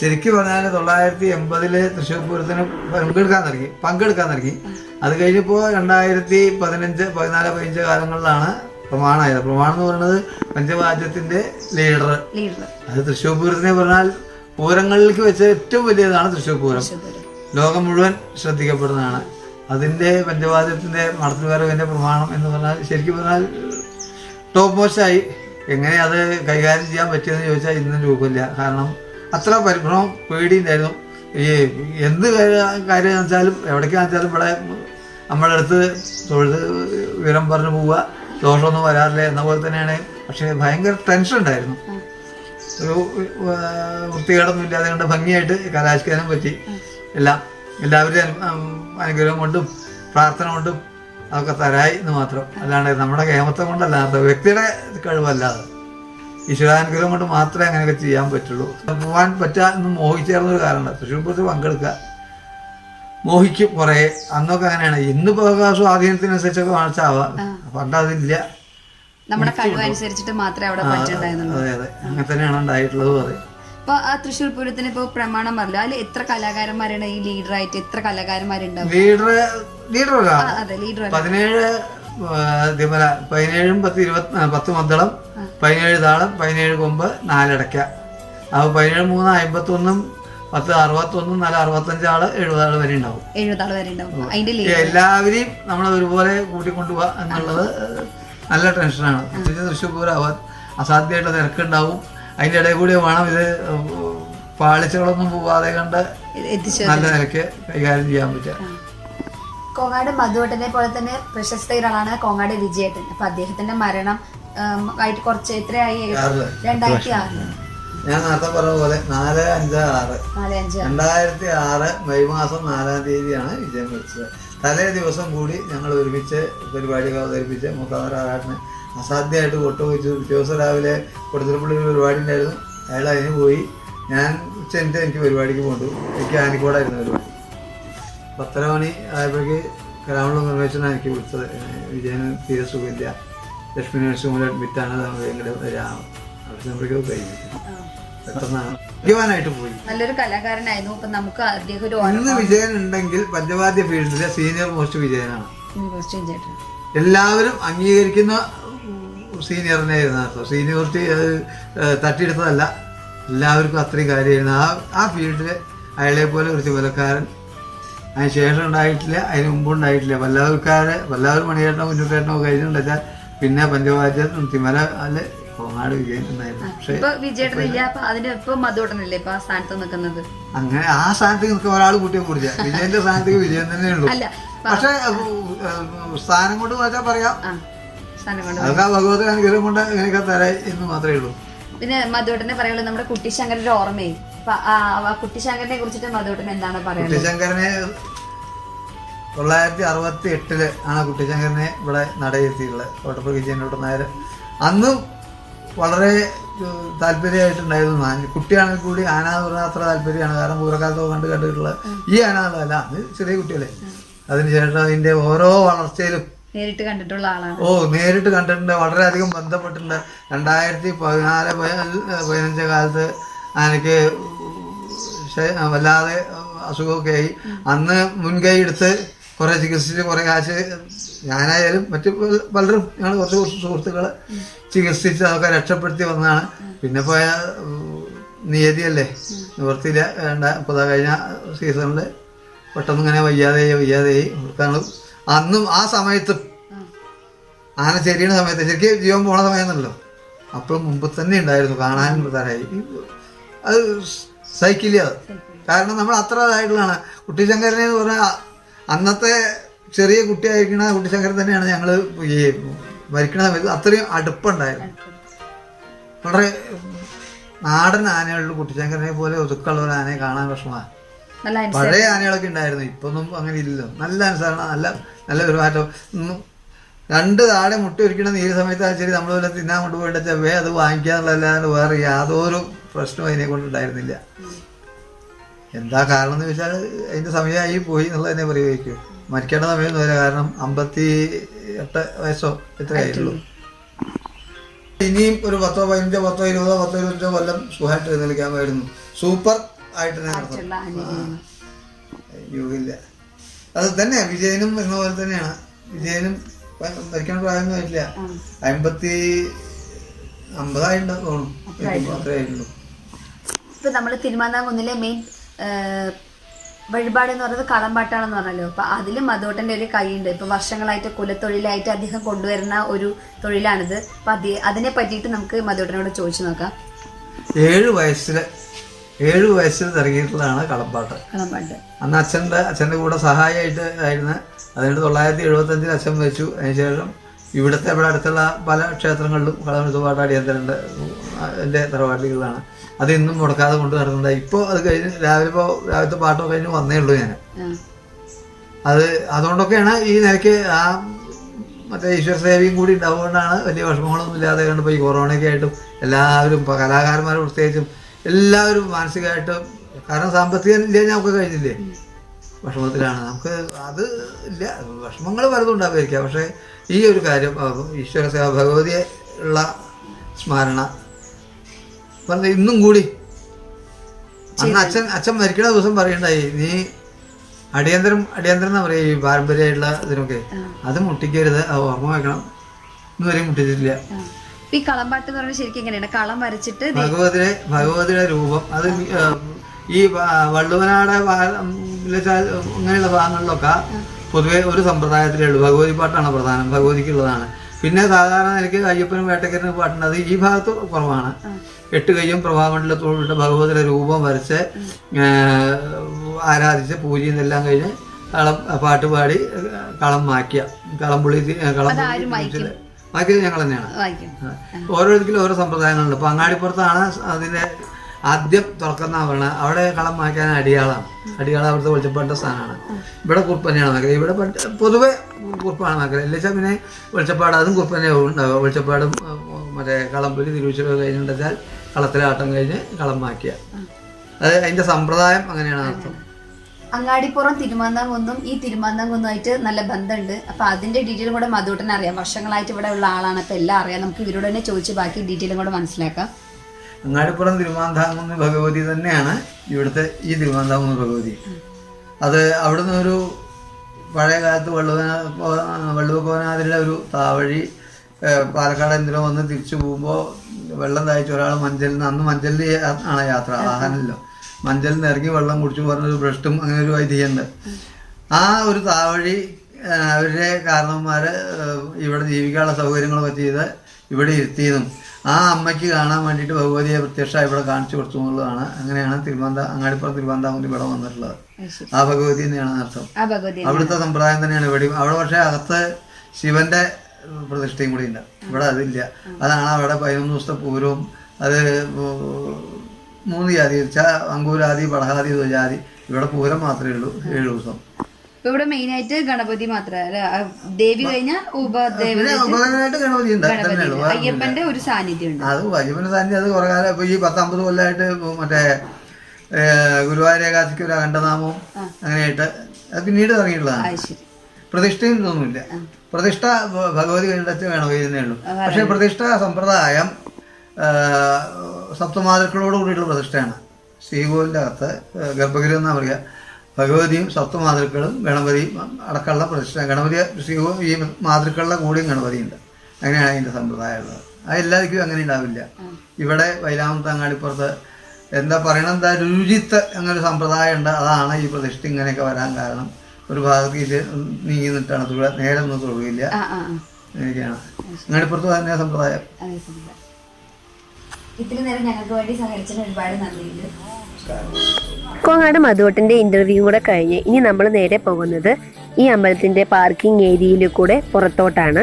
ശരിക്കും പറഞ്ഞാൽ തൊള്ളായിരത്തി എൺപതിൽ തൃശ്ശൂർ പൂരത്തിന് പങ്കെടുക്കാൻ തുടങ്ങി പങ്കെടുക്കാൻ തുടങ്ങി. അത് കഴിഞ്ഞപ്പോൾ രണ്ടായിരത്തി പതിനഞ്ച് പതിനാല് പതിനഞ്ച് കാലങ്ങളിലാണ് പ്രമാണമായത്. പ്രമാണം എന്ന് പറയുന്നത് പഞ്ചവാദ്യത്തിന്റെ ലീഡർ. അത് തൃശ്ശൂർ പൂരത്തിനെ പറഞ്ഞാൽ പൂരങ്ങളിലേക്ക് വെച്ച ഏറ്റവും വലിയതാണ് തൃശ്ശൂർ പൂരം. ലോകം മുഴുവൻ ശ്രദ്ധിക്കപ്പെടുന്നതാണ്. അതിന്റെ പഞ്ചവാദ്യത്തിന്റെ മടത്തുകാരകന്റെ പ്രമാണം എന്ന് പറഞ്ഞാൽ ശരിക്കും പറഞ്ഞാൽ ടോപ്പ് മോസ്റ്റായി എങ്ങനെ അത് കൈകാര്യം ചെയ്യാൻ പറ്റിയെന്ന് ചോദിച്ചാൽ ഇന്നും രൂപമില്ല. കാരണം അത്ര പരിഭ്രമം പേടിയുണ്ടായിരുന്നു. ഈ എന്ത് കാര്യ- വെച്ചാലും എവിടേക്ക് വെച്ചാലും ഇവിടെ നമ്മുടെ അടുത്ത് തൊഴുത് വിവരം പറഞ്ഞു പോവുക. ദോഷമൊന്നും വരാറില്ല എന്ന പോലെ തന്നെയാണ്. പക്ഷേ ഭയങ്കര ടെൻഷൻ ഉണ്ടായിരുന്നു. ഒരു വൃത്തികേടൊന്നും ഇല്ലാതെ കണ്ട് ഭംഗിയായിട്ട് കലാശിക്കാനും പറ്റി. എല്ലാം എല്ലാവരുടെയും അനു- അനുഗ്രഹം കൊണ്ടും പ്രാർത്ഥന കൊണ്ടും അതൊക്കെ തരായി എന്ന് മാത്രം. അല്ലാണ്ട് നമ്മുടെ കേമത്വം കൊണ്ടല്ല അത് വ്യക്തിയുടെ കഴിവല്ലാതെ. ഈശ്വരാനുഗ്രഹം കൊണ്ട് മാത്രമേ അങ്ങനെയൊക്കെ ചെയ്യാൻ പറ്റുള്ളൂ. പോകാൻ പറ്റാന്ന് മോഹിച്ചേർന്നൊരു കാരണം തൃശ്ശൂർ പൂരത്തിൽ പങ്കെടുക്കുക. മോഹിക്കും കുറേ. അന്നൊക്കെ അങ്ങനെയാണ്. ഇന്നിപ്പോ സ്വാധീനത്തിനനുസരിച്ചൊക്കെ വാങ്ങിച്ചാവാം പണ്ട് അതില്ല. നമ്മുടെ കഴിവനുസരിച്ചിട്ട് മാത്രമേ അവിടെ പറ്റുണ്ടായിരുന്നുള്ളൂ. അതെ അതെ. അങ്ങനെ തന്നെയാണ് ഉണ്ടായിട്ടുള്ളത് അതെ. ഇപ്പൊ ആ തൃശ്ശൂർ പൂരത്തിന് ഇപ്പൊ പ്രമാണം പറഞ്ഞു അതിൽ എത്ര കലാകാരന്മാരാണ് ഈ ലീഡറായിട്ട് എത്ര കലാകാരന്മാരുണ്ടാവും? ലീഡർ ലീഡർ അതെ ലീഡർ പതിനേഴ് ഇതേപോലെ പതിനേഴും പത്ത് ഇരുപത്തി പത്ത് മദ്ദളം പതിനേഴ് താളം പതിനേഴ് കൊമ്പ് നാലടയ്ക്ക. അപ്പോൾ പതിനേഴ് മൂന്ന് അമ്പത്തൊന്നും പത്ത് അറുപത്തൊന്നും നാല് അറുപത്തഞ്ച് ആൾ എഴുപത് വരെ ഉണ്ടാവും. എഴുപതാൾ വരെ ഉണ്ടാവും. എല്ലാവരെയും നമ്മൾ ഒരുപോലെ കൂട്ടിക്കൊണ്ടുപോവാ എന്നുള്ളത് നല്ല ടെൻഷനാണ് പ്രത്യേകിച്ച് തൃശ്ശൂർ പൂരം അസാധ്യമായിട്ടുള്ള അസാധ്യമായിട്ട് തിരക്കുണ്ടാവും. അതിന്റെ ഇടയിൽ കൂടി വേണം ഇത് പാളിച്ചകളൊന്നും പോവാതെ കണ്ട് നല്ല നിലയ്ക്ക് കൈകാര്യം ചെയ്യാൻ പറ്റുക. കോങ്ങാട് മധുവട്ടനെ പോലെ തന്നെ പ്രശസ്ത ഒരാളാണ് കോങ്ങാട് വിജയേട്ടൻ. അപ്പൊ അദ്ദേഹത്തിന്റെ മരണം ആയിട്ട് കുറച്ച് എത്രയായി? രണ്ടായിരത്തി ആറ് ഞാൻ നേരത്തെ പറഞ്ഞ പോലെ നാല് അഞ്ച് ആറ്. രണ്ടായിരത്തി ആറ്. മെയ് മാസം നാലാം തീയതിയാണ് വിജയം വിളിച്ചത് തലേ ദിവസം കൂടി ഞങ്ങൾ ഒരുമിച്ച് പരിപാടികൾ അവതരിപ്പിച്ച് മുഖാവരാട്ടിന് അസാധ്യമായിട്ട് കൊട്ടുപോയിച്ചു. പിറ്റേ ദിവസം രാവിലെ കൊടുത്തിരപ്പള്ളി ഒരു പരിപാടി ഉണ്ടായിരുന്നു. അയാൾ അതിന് പോയി. ഞാൻ ഉച്ച എനിക്ക് പരിപാടിക്ക് കൊണ്ടു എനിക്ക് ആനിക്കോടായിരുന്നു പരിപാടി. പത്തര മണി ആയപ്പോഴേക്ക് കലാമണ്ഡലം നിർവഹിച്ചാണ് എനിക്ക് വിളിച്ചത് വിജയന് തീരെ സുഖമില്ല. ലക്ഷ്മി നഴ്സിംഗ് കൂടെ അഡ്മിറ്റാണ് കഴിഞ്ഞു പെട്ടെന്നാണ്. ഭാഗ്യവാനായിട്ട് പോയി. നല്ലൊരു കലാകാരനായിരുന്നു. അപ്പൊ നമുക്ക് അദ്ദേഹം ഒരു ഇന്ന് വിജയൻ ഉണ്ടെങ്കിൽ പഞ്ചവാദ്യ ഫീൽഡിലെ സീനിയർ മോസ്റ്റ് വിജയനാണ്. എല്ലാവരും അംഗീകരിക്കുന്ന സീനിയറിനെ സീനിയോറിറ്റി അത് തട്ടിയെടുത്തതല്ല. എല്ലാവർക്കും അത്രയും കാര്യമായിരുന്നു. ആ ആ ഫീൽഡിൽ അയാളെ പോലെ ഒരു ചുമലക്കാരൻ അതിന് ശേഷം ഉണ്ടായിട്ടില്ല അതിന് മുമ്പ് ഉണ്ടായിട്ടില്ല. വല്ലാവർക്കാരെ വല്ലാതെ മണിയേട്ടനോ കുഞ്ഞുട്ടേട്ടനോ കഴിഞ്ഞിട്ടില്ല. പിന്നെ പഞ്ചവാദ്യം തിമല അല്ല കോങ്ങാട് മധുവട്ടനല്ലേ ഇപ്പൊ ആ സ്ഥാനത്ത് നിൽക്കുന്ന അങ്ങനെ ആ സ്ഥാനത്തേക്ക് നിൽക്കാൻ ഒരാൾ കൂട്ടിയെ കുറിച്ച വിജയന്റെ സ്ഥാനത്ത് വിജയൻ തന്നെ ഉള്ളൂ. പക്ഷെ സ്ഥാനം കൊണ്ട് വെച്ചാൽ പറയാം. അതൊക്കെ ഭഗവത് അനുഗ്രഹം കൊണ്ട് ഇങ്ങനെയൊക്കെ തരാം എന്ന് മാത്രമേ ഉള്ളൂ. പിന്നെ മധുവട്ടനെ പറയുള്ളൂ നമ്മുടെ കുട്ടിശങ്കരന്റെ ഓർമ്മയായി കുട്ടിശങ്കരനെ കുറിച്ചിട്ട് മധുട്ടൻ എന്താണ് പറയുന്നത് കുട്ടിശങ്കരനെ തൊള്ളായിരത്തി അറുപത്തി എട്ടിൽ ആണ് കുട്ടിശങ്കരനെ ഇവിടെ നടയെത്തിയിട്ടുള്ളത്. കോട്ടപ്പുറ വിജയനോട്ട് നായർ അന്നും വളരെ താല്പര്യമായിട്ടുണ്ടായിരുന്നു ഞാൻ കുട്ടിയാണെങ്കിൽ കൂടി ആന എന്ന് പറഞ്ഞാൽ അത്ര താല്പര്യമാണ്. കാരണം പൂരക്കാലത്തൊക്കെ കണ്ട് കണ്ടിട്ടുള്ള ഈ ആനകളല്ല അത് ചെറിയ കുട്ടികളെ. അതിനുശേഷം അതിന്റെ ഓരോ വളർച്ചയിലും നേരിട്ട് കണ്ടിട്ടുള്ള ആളാണ്. ഓ നേരിട്ട് കണ്ടിട്ടുണ്ട്. വളരെയധികം ബന്ധപ്പെട്ടിട്ടുണ്ട്. രണ്ടായിരത്തി പതിനാല് പതിനഞ്ച് കാലത്ത് ആനയ്ക്ക് ശ- വല്ലാതെ അസുഖമൊക്കെ ആയി അന്ന് മുൻകൈ എടുത്ത് കുറേ ചികിത്സിച്ച് കുറേ കാശ് ഞാനായാലും മറ്റു പല- പലരും ഞങ്ങൾ കുറച്ച് കുറച്ച് സുഹൃത്തുക്കൾ ചികിത്സിച്ച് അതൊക്കെ രക്ഷപ്പെടുത്തി വന്നതാണ്. പിന്നെ പോയ നിയതിയല്ലേ? നിവർത്തിയില്ല വേണ്ട. ഇപ്പോൾ കഴിഞ്ഞ സീസണിൽ പെട്ടെന്ന് ഇങ്ങനെ വയ്യാതെയായി വയ്യാതെയായി അന്നും ആ സമയത്തും ആന ചെരിയണ സമയത്ത് ശരിക്കും ജീവൻ പോണ സമയമാണല്ലോ അപ്പോഴും മുമ്പ് തന്നെ ഉണ്ടായിരുന്നു കാണാനും തരായി അത് സൈക്കിളിൽ അത് കാരണം നമ്മൾ അത്ര ഇതായിട്ടുള്ളതാണ്. കുട്ടിശങ്കരനെ എന്ന് പറഞ്ഞാൽ അന്നത്തെ ചെറിയ കുട്ടിയായിരിക്കണ കുട്ടിശങ്കരൻ തന്നെയാണ് ഞങ്ങൾ ഈ മരിക്കണ സമയത്ത് അത്രയും അടുപ്പുണ്ടായിരുന്നു വളരെ നാടൻ ആനകളിൽ കുട്ടിശങ്കരനെ പോലെ ഒതുക്കുള്ള ഒരു ആനയെ കാണാൻ വിഷമമാണ് പഴയ ആനകളൊക്കെ ഉണ്ടായിരുന്നു. ഇപ്പൊന്നും അങ്ങനെ ഇല്ലല്ലോ. നല്ല അനുസരണം നല്ല നല്ല പെരുമാറ്റം. രണ്ട് താഴെ മുട്ട ഒരിക്കണ നീര് സമയത്ത് ശരി നമ്മൾ പോലെ തിന്നാൻ കൊണ്ടുപോയിട്ട് ചെവ്വേ അത് വാങ്ങിക്കാന്നുള്ളതല്ലാണ്ട് വേറെ യാതൊരു പ്രശ്നവും അതിനെ കൊണ്ടുണ്ടായിരുന്നില്ല എന്താ കാരണം എന്ന് വെച്ചാൽ അതിന്റെ സമയമായി പോയി എന്നുള്ളത് തന്നെ പറയുമായിരിക്കും മരിക്കേണ്ട സമയം വരെ കാരണം അമ്പത്തി എട്ട് വയസ്സോ എത്രയായിട്ടുള്ളൂ ഇനിയും ഒരു പത്തോ പതിനഞ്ചോ പത്തോ ഇരുപതോ പത്തോ ഇരുപത്തഞ്ചോ കൊല്ലം സുഖമായിട്ട് എഴുന്നേൽക്കാമായിരുന്നു സൂപ്പർ ആയിട്ട്. യുഗമില്ല അത് തന്നെ വിജയനും എന്ന പോലെ തന്നെയാണ്. വിജയനും മരിക്കണ പ്രായമൊന്നും ആയിട്ടില്ല. അമ്പത്തി അമ്പതായിട്ടുണ്ടാവും അത്രയായിട്ടുള്ളൂ. ഇപ്പൊ നമ്മൾ തിരുമാന്താംകുന്നിലെ മെയിൻ വഴിപാട് എന്ന് പറയുന്നത് കളമ്പാട്ടാണെന്ന് പറഞ്ഞല്ലോ. അപ്പൊ അതിലും മധുവട്ടന്റെ ഒരു കൈയുണ്ട്. ഇപ്പൊ വർഷങ്ങളായിട്ട് കുലത്തൊഴിലായിട്ട് അദ്ദേഹം കൊണ്ടുവരുന്ന ഒരു തൊഴിലാണിത്. അപ്പൊ അതി അതിനെ പറ്റിയിട്ട് നമുക്ക് മധുവട്ടനോട് ചോദിച്ചു നോക്കാം. ഏഴ് വയസ്സിൽ ഏഴ് വയസ്സിൽ തുടങ്ങിയിട്ടുള്ളതാണ് കളംപാട്ട് കളമ്പാട്ട്. അന്ന് അച്ഛന്റെ അച്ഛന്റെ കൂടെ സഹായമായിട്ട് ആയിരുന്നു. അതുകൊണ്ട് തൊള്ളായിരത്തി എഴുപത്തഞ്ചിൽ അച്ഛൻ വെച്ചു അതിനുശേഷം ഇവിടുത്തെ ഇവിടെ അടുത്തുള്ള പല ക്ഷേത്രങ്ങളിലും കളമെടുത്ത് പാട്ട് അടിയന്തരണ്ട് എന്റെ തറവാട്ടികളാണ് അത് ഇന്നും മുടക്കാതെ കൊണ്ട് നടന്നിട്ടുണ്ട്. ഇപ്പൊ അത് കഴിഞ്ഞ് രാവിലെ ഇപ്പോ രാവിലത്തെ പാട്ടൊക്കെ കഴിഞ്ഞ് വന്നേ ഉള്ളൂ ഞാൻ അത് അതുകൊണ്ടൊക്കെയാണ് ഈ നിലയ്ക്ക് ആ മറ്റേ ഈശ്വര സേവയും കൂടി ഉണ്ടാവുകൊണ്ടാണ് വലിയ വിഷമങ്ങളൊന്നും ഇല്ലാതെ കണ്ട് ഇപ്പോൾ ഈ കൊറോണയൊക്കെ ആയിട്ടും എല്ലാവരും കലാകാരന്മാർ പ്രത്യേകിച്ചും എല്ലാവരും മാനസികമായിട്ടും കാരണം സാമ്പത്തികം ഇല്ല നമുക്ക് കഴിഞ്ഞില്ലേ? വിഷമത്തിലാണ്. നമുക്ക് അത് ഇല്ല. വിഷമങ്ങൾ പലതും ഉണ്ടാവുമായിരിക്കാം. പക്ഷേ ഈ ഒരു കാര്യം ഈശ്വര സേവ ഭഗവതിയെ ഉള്ള സ്മരണ പറഞ്ഞ ഇന്നും കൂടി. അന്ന് അച്ഛൻ അച്ഛൻ മരിക്കുന്ന ദിവസം പറയണ്ടായി നീ അടിയന്തരം അടിയന്തരം എന്നാ പറയാ ഈ പാരമ്പര്യമായിട്ടുള്ള ഇതിനൊക്കെ. അത് മുട്ടിക്കരുത് അത് ഓർമ്മ വെക്കണം. ഇന്നുവരെയും മുട്ടിച്ചിട്ടില്ല. ഈ കളമ്പാട്ട് എന്ന് ശരിക്കും എങ്ങനെയാണ്? കളം വരച്ചിട്ട് ഭഗവതിയുടെ ഭഗവതിയുടെ രൂപം. അത് ഈ വള്ളുവനാടെ ഇങ്ങനെയുള്ള ഭാഗങ്ങളിലൊക്കെ പൊതുവെ ഒരു സമ്പ്രദായത്തിലേ ഉള്ളൂ. ഭഗവതി പാട്ടാണ് പ്രധാനം ഭഗവതിക്കുള്ളതാണ്. പിന്നെ സാധാരണ നിലയ്ക്ക് അയ്യപ്പനും വേട്ടക്കരനും പാടുന്നത് ഈ ഭാഗത്ത് കുറവാണ്. എട്ട് കയ്യും പ്രഭാമണ്ഡലത്തോടുള്ള ഭഗവതിയുടെ രൂപം വരച്ച് ആരാധിച്ച് പൂജയും എല്ലാം കഴിഞ്ഞ് കളം പാട്ട് പാടി കളം മാക്കിയ കളം പുളി കളം മാക്കിയത് ഞങ്ങൾ തന്നെയാണ്. ഓരോരുത്തരും ഓരോരുത്തർക്കും ഓരോ സമ്പ്രദായങ്ങളുണ്ട്. ഇപ്പൊ അങ്ങാടിപ്പുറത്താണ് അതിന്റെ ആദ്യം തുറക്കുന്ന പറഞ്ഞത് അവിടെ കളം മായ്ക്കാൻ അടിയാളാണ്. അടിയാള അവിടുത്തെ വെളിച്ചപ്പാട്ട സ്ഥാനമാണ് ഇവിടെ കുറിപ്പ് തന്നെയാണ് മേഖല ഇവിടെ പൊതുവെ കുറിപ്പാണ് മേഖല ഇല്ലെങ്കിൽ പിന്നെ വെളിച്ചപ്പാട് അതും കുറിപ്പ് തന്നെ ഉണ്ടാവുക. വെളിച്ചപ്പാടും മറ്റേ കളമ്പലി കഴിഞ്ഞിട്ടുണ്ടെച്ചാൽ കളത്തിലെ ആട്ടം കഴിഞ്ഞ് കളം മാക്കിയ അത് അതിന്റെ സമ്പ്രദായം അങ്ങനെയാണ് അർത്ഥം. അങ്ങാടിപ്പുറം തിരുമാന്താംകുന്നും ഈ തിരുമാന്താംകുന്നുമായിട്ട് നല്ല ബന്ധമുണ്ട്. അപ്പൊ അതിന്റെ ഡീറ്റെയിലും കൂടെ മധുട്ടനെ അറിയാം. വർഷങ്ങളായിട്ട് ഇവിടെ ഉള്ള ആളാണ്. അപ്പൊ എല്ലാം അറിയാം. നമുക്ക് ഇവരോട് തന്നെ ചോദിച്ച് ബാക്കി ഡീറ്റെയിലും കൂടെ മനസ്സിലാക്കാം. അങ്ങാടിപ്പുറം തിരുമാന്താകുന്ന ഭഗവതി തന്നെയാണ് ഇവിടുത്തെ ഈ തിരുമാന്താകുന്ന ഭഗവതി. അത് അവിടുന്ന് ഒരു പഴയ കാലത്ത് വള്ളുവന വള്ളുവക്കോനാതിലെ ഒരു താവഴി പാലക്കാട് എന്തിനോ വന്ന് തിരിച്ചു പോകുമ്പോൾ വെള്ളം തയ്ച്ച് ഒരാൾ മഞ്ചലിൽ നിന്ന് അന്ന് മഞ്ചലിൽ ആണ് യാത്ര ആഹാനല്ലോ മഞ്ചലിൽ നിന്ന് ഇറങ്ങി വെള്ളം കുടിച്ചു പറഞ്ഞൊരു ഭ്രഷ്ടും അങ്ങനെ ഒരു ഐതിഹ്യമുണ്ട് ആ ഒരു താവഴി അവരുടെ കാരണവന്മാർ ഇവിടെ ജീവിക്കാനുള്ള സൗകര്യങ്ങളൊക്കെ ചെയ്ത് ഇവിടെ ഇരുത്തിയതും ആ അമ്മയ്ക്ക് കാണാൻ വേണ്ടിയിട്ട് ഭഗവതിയെ പ്രത്യക്ഷ ഇവിടെ കാണിച്ചു കൊടുത്തു എന്നുള്ളതാണ്. അങ്ങനെയാണ് തിരുവനന്ത അങ്ങാടിപ്പുറം തിരുവനന്തപുരം ഇവിടെ വന്നിട്ടുള്ളത്. ആ ഭഗവതി തന്നെയാണ് അർത്ഥം അവിടുത്തെ സമ്പ്രദായം തന്നെയാണ് ഇവിടെ. അവിടെ പക്ഷേ അകത്ത് ശിവന്റെ പ്രതിഷ്ഠയും കൂടി ഉണ്ട്. ഇവിടെ അതില്ല. അതാണ് അവിടെ പതിനൊന്ന് ദിവസത്തെ പൂരവും. അത് മൂന്ന് ജാതി വെച്ചാൽ പടഹാതി ജാതി ഇവിടെ പൂരം മാത്രമേ ഉള്ളൂ ഏഴ് ദിവസം. ഇപ്പൊ ഇവിടെ മെയിൻ ആയിട്ട് ഗണപതി മാത്രമല്ല ദേവി കഴിഞ്ഞ ഉപദേവ ഉപദേവനായിട്ട് ഗണപതി ഉണ്ട് അയ്യപ്പന്റെ ഒരു സാന്നിധ്യം ഉണ്ട്. അത് സാന്നിധ്യം അത് കുറെ കാലം ഇപ്പൊ ഈ പത്തമ്പത് കൊല്ലമായിട്ട് മറ്റേ ഗുരുവായൂർ ഏകാദശിക്ക് ഒരു അഖണ്ഡനാമവും അങ്ങനെയായിട്ട് അത് പിന്നീട് തുടങ്ങിയിട്ടുള്ളതാണ് അത് ശരി. പ്രതിഷ്ഠയും ഇതൊന്നുമില്ല പ്രതിഷ്ഠ ഭ- ഭഗവതി കണ്ടെത്തി വേണം ഇതിനേ ഉള്ളൂ. പക്ഷേ പ്രതിഷ്ഠ സമ്പ്രദായം ആ, സപ്തമാതൃക്കളോട് കൂടിയിട്ടുള്ള പ്രതിഷ്ഠയാണ്. ശ്രീകോവിലിന്റെ അകത്ത് ഗർഭഗിരി എന്നാ പറയുക. ഭഗവതിയും സപ്തമാതൃക്കളും ഗണപതിയും അടക്കമുള്ള പ്രതിഷ്ഠ ഗണപതി ശിവവും ഈ മാതൃക്കളുടെ കൂടിയും ഗണപതിയുണ്ട്. അങ്ങനെയാണ് അതിന്റെ സമ്പ്രദായം ഉള്ളത്. അത് എല്ലാവർക്കും അങ്ങനെ ഉണ്ടാവില്ല. ഇവിടെ വൈലാമത്ത് അങ്ങാടിപ്പുറത്ത് എന്താ പറയണം എന്താ രുചിത്ത് എന്നൊരു സമ്പ്രദായം ഉണ്ട്. അതാണ് ഈ പ്രതിഷ്ഠ ഇങ്ങനെയൊക്കെ വരാൻ കാരണം. ഒരു ഭാഗത്ത് ഇത് നീങ്ങി നിന്നിട്ടാണ് തുക നേരെ ഒന്നും തൊഴുകയില്ല. ആ ആ ആ. അങ്ങനെയൊക്കെയാണ് അങ്ങാടിപ്പുറത്ത് തന്നെ സമ്പ്രദായം. ഇത്രയും നേരം ഞങ്ങൾക്ക് വേണ്ടി സഹകരിച്ചതിന് ഒരുപാട് നന്ദിയുണ്ട്. കോങ്ങാട് മധുവട്ടിന്റെ ഇന്റർവ്യൂ കൂടെ കഴിഞ്ഞ് ഇനി നമ്മൾ നേരെ പോകുന്നത് ഈ അമ്പലത്തിന്റെ പാർക്കിംഗ് ഏരിയയിൽ കൂടെ പുറത്തോട്ടാണ്.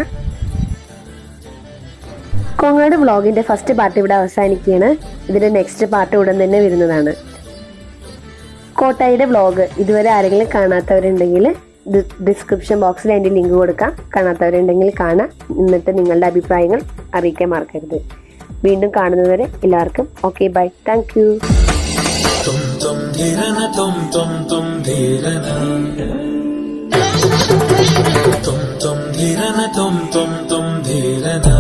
കോങ്ങാട് വ്ളോഗിന്റെ ഫസ്റ്റ് പാർട്ട് ഇവിടെ അവസാനിക്കുകയാണ്. ഇതിന്റെ നെക്സ്റ്റ് പാർട്ട് ഉടൻ തന്നെ വരുന്നതാണ്. കോട്ടായിയുടെ വ്ളോഗ് ഇതുവരെ ആരെങ്കിലും കാണാത്തവരുണ്ടെങ്കിൽ ഡിസ്ക്രിപ്ഷൻ ബോക്സിൽ അതിന്റെ ലിങ്ക് കൊടുക്കാം. കാണാത്തവരുണ്ടെങ്കിൽ കാണാം. എന്നിട്ട് നിങ്ങളുടെ അഭിപ്രായങ്ങൾ അറിയിക്കാൻ മറക്കരുത്. വീണ്ടും കാണുന്നതുവരെ എല്ലാവർക്കും okay bye thank tum dhirana tum tum tum dhirana tum tum dhirana tum tum tum dhirana